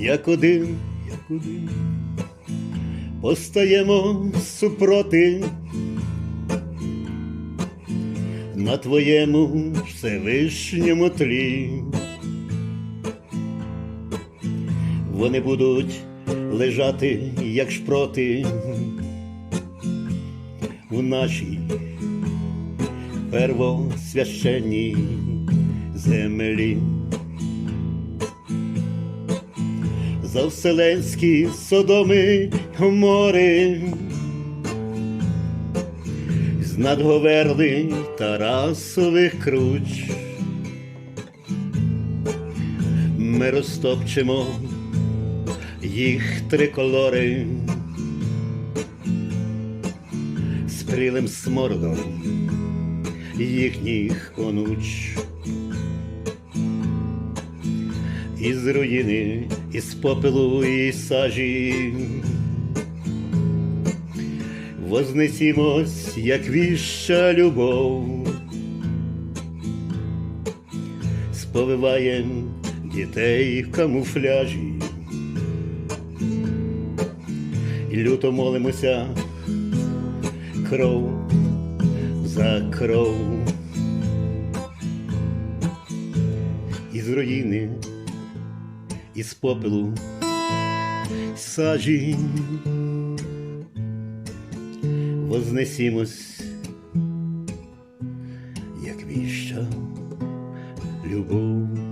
як один, як один, постаємо супроти на твоєму Всевишньому тлі. Вони будуть лежати, як шпроти, в нашій первосвященній землі. За вселенські содоми гомори, з надговерли Тарасових круч. Ми розтопчемо їх триколори з прілим смородом їхніх онуч. Із руїни, із попелу і сажі. Вознесімось, як віща любов, сповиваєм дітей в камуфляжі, і люто молимося кров за кров. Із руїни, із попелу, сажі вознесімось, як віща любов.